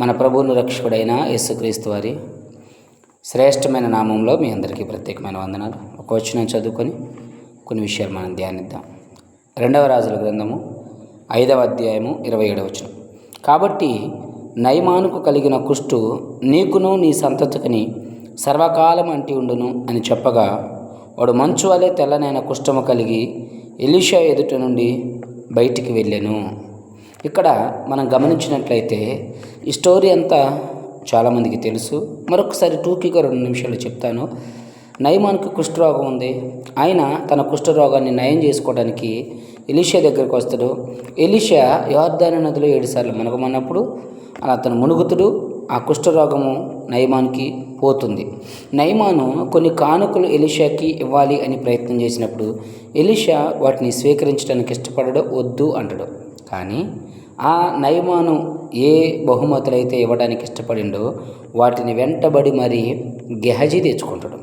మన ప్రభువును రక్షకుడైన యేసుక్రీస్తు వారి శ్రేష్టమైన నామంలో మీ అందరికీ ప్రత్యేకమైన వందనాలు. ఒక వచనం చదువుకొని కొన్ని విషయాలు మనం ధ్యానిద్దాం. రెండవ రాజుల గ్రంథము ఐదవ అధ్యాయము ఇరవై ఏడవ వచనం. కాబట్టి నయమానుకు కలిగిన కుష్టు నీకును నీ సంతతికిని సర్వకాలం అంటి ఉండును అని చెప్పగా వాడు మంచు వలె తెల్లనైన కుష్టము కలిగి ఎలిషా ఎదుట నుండి బయటికి వెళ్ళాను. ఇక్కడ మనం గమనించినట్లయితే ఈ స్టోరీ అంతా చాలామందికి తెలుసు. మరొకసారి టూకీగా రెండు నిమిషాలు చెప్తాను. నయమానికి కుష్ఠరోగం ఉంది. ఆయన తన కుష్ఠరోగాన్ని నయం చేసుకోవడానికి ఎలీషియా దగ్గరికి వస్తాడు. ఎలీషియా యోర్ధాన నదిలో ఏడుసార్లు మునగమన్నప్పుడు అలా అతను మునుగుతుడు. ఆ కుష్ఠరోగము నయమానికి పోతుంది. నయమాను కొన్ని కానుకలు ఎలిషాకి ఇవ్వాలి అని ప్రయత్నం చేసినప్పుడు ఎలిషా వాటిని స్వీకరించడానికి ఇష్టపడడు వద్దు అంటాడు. కానీ ఆ నయమాను ఏ బహుమతులైతే ఇవ్వడానికి ఇష్టపడిండో వాటిని వెంటబడి మరి గెహజీ తెచ్చుకుంటాడు.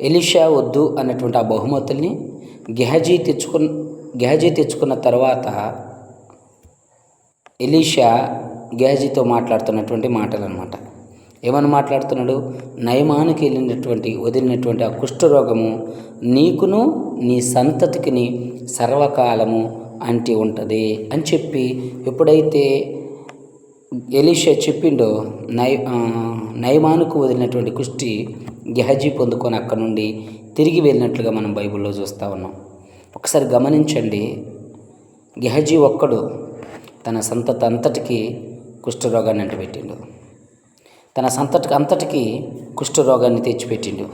ఎలిషా వద్దు అన్నటువంటి ఆ బహుమతుల్ని గెహజీ తెచ్చుకున్న గెహజీ తెచ్చుకున్న తర్వాత ఎలీషా గెహజీతో మాట్లాడుతున్నటువంటి మాటలు అనమాట ఏమని మాట్లాడుతున్నాడు? నయమానికి వెళ్ళినటువంటి వదిలినటువంటి ఆ కుష్ఠరోగము నీకును నీ సంతతికిని సర్వకాలము అంటి ఉంటుంది అని చెప్పి ఎప్పుడైతే ఎలీషా చెప్పిండో నై నయమానుకు వదిలినటువంటి కుష్టి గెహజీ పొందుకొని అక్కడ నుండి తిరిగి వెళ్ళినట్లుగా మనం బైబిల్లో చూస్తూ ఉన్నాం. ఒకసారి గమనించండి. గెహజీ ఒక్కడు తన సంతత అంతటికి కుష్ఠరోగాన్ని అంటపెట్టిండు. తన సంతటికి అంతటికి కుష్ఠరోగాన్ని తెచ్చిపెట్టిండు.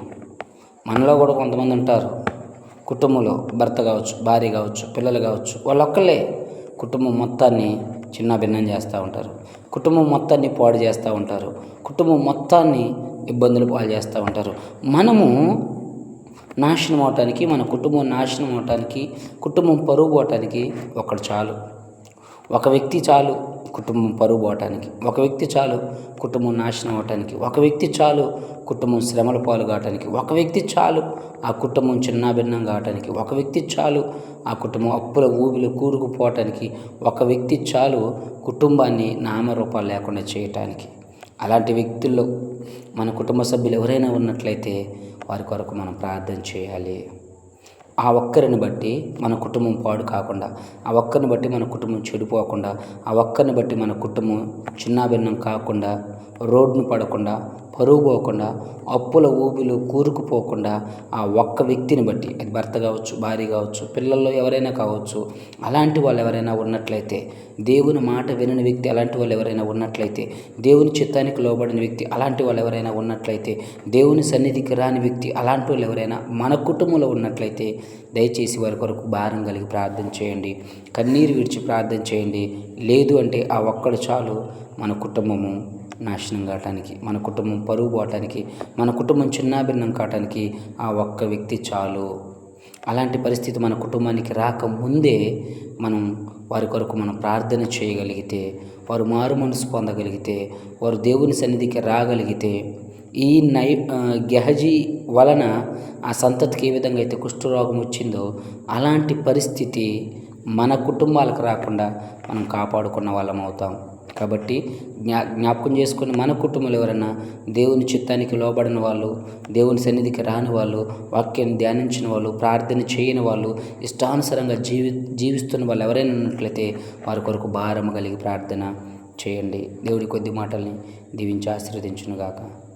మనలో కూడా కొంతమంది ఉంటారు. కుటుంబంలో భర్త కావచ్చు భార్య కావచ్చు పిల్లలు కావచ్చు వాళ్ళొక్కళ్ళే కుటుంబం మొత్తాన్ని చిన్న భిన్నం చేస్తూ ఉంటారు. కుటుంబం మొత్తాన్ని పాడు చేస్తూ ఉంటారు. కుటుంబం మొత్తాన్ని ఇబ్బందులు పాలు చేస్తూ ఉంటారు. మనము నాశనం అవటానికి మన కుటుంబం నాశనం అవటానికి కుటుంబం పరుగు పోవటానికి ఒకడు చాలు. ఒక వ్యక్తి చాలు. కుటుంబం పరువు పోవటానికి. ఒక వ్యక్తి చాలు కుటుంబం నాశనం అవటానికి. ఒక వ్యక్తి చాలు కుటుంబం శ్రమల పాలు కావటానికి. ఒక వ్యక్తి చాలు ఆ కుటుంబం చిన్నాభిన్నం కావటానికి. ఒక వ్యక్తి చాలు ఆ కుటుంబం అప్పుల ఊబిలో కూరుకుపోవటానికి. ఒక వ్యక్తి చాలు కుటుంబాన్ని నామరూపాలు లేకుండా చేయటానికి. అలాంటి వ్యక్తుల్లో మన కుటుంబ సభ్యులు ఎవరైనా ఉన్నట్లయితే వారి కొరకు మనం ప్రార్థన చేయాలి. ఆ ఒక్కరిని బట్టి మన కుటుంబం పాడు కాకుండా ఆ ఒక్కరిని బట్టి మన కుటుంబం చెడిపోకుండా ఆ ఒక్కరిని బట్టి మన కుటుంబం చిన్నాభిన్నం కాకుండా రోడ్డును పడకుండా పరువు పోకుండా అప్పుల ఊబిలు కూరుకుపోకుండా ఆ ఒక్క వ్యక్తిని బట్టి అది భర్త కావచ్చు భార్య కావచ్చు పిల్లల్లో ఎవరైనా కావచ్చు అలాంటి వాళ్ళు ఎవరైనా ఉన్నట్లయితే దేవుని మాట వినని వ్యక్తి అలాంటి వాళ్ళు ఎవరైనా ఉన్నట్లయితే దేవుని చిత్తానికి లోబడిన వ్యక్తి అలాంటి వాళ్ళు ఎవరైనా ఉన్నట్లయితే దేవుని సన్నిధికి రాని వ్యక్తి అలాంటి వాళ్ళు ఎవరైనా మన కుటుంబంలో ఉన్నట్లయితే దయచేసి వారి కొరకు భారం కలిగి ప్రార్థన చేయండి. కన్నీరు విడిచి ప్రార్థన చేయండి. లేదు అంటే ఆ ఒక్కడు చాలు మన కుటుంబము నాశనం కావటానికి మన కుటుంబం పరువు పోవటానికి మన కుటుంబం చిన్నాభిన్నం కావటానికి ఆ ఒక్క వ్యక్తి చాలు. అలాంటి పరిస్థితి మన కుటుంబానికి రాకముందే మనం వారి కొరకు మనం ప్రార్థన చేయగలిగితే వారు మారు మనసు పొందగలిగితే వారు దేవుని సన్నిధికి రాగలిగితే ఈ నై గెహజీ వలన ఆ సంతతికి ఏ విధంగా అయితే కుష్ఠరోగం వచ్చిందో అలాంటి పరిస్థితి మన కుటుంబాలకు రాకుండా మనం కాపాడుకున్న వాళ్ళం అవుతాం. కాబట్టి జ్ఞా జ్ఞాపకం చేసుకుని మన కుటుంబంలో ఎవరైనా దేవుని చిత్తానికి లోబడిన వాళ్ళు దేవుని సన్నిధికి రాని వాళ్ళు వాక్యాన్ని ధ్యానించిన వాళ్ళు ప్రార్థన చేయని వాళ్ళు ఇష్టానుసరంగా జీవి జీవిస్తున్న వాళ్ళు ఎవరైనా ఉన్నట్లయితే వారి కొరకు భారం కలిగి ప్రార్థన చేయండి. దేవుడి కొద్ది మాటల్ని దీవించి ఆశీర్వదించునుగాక.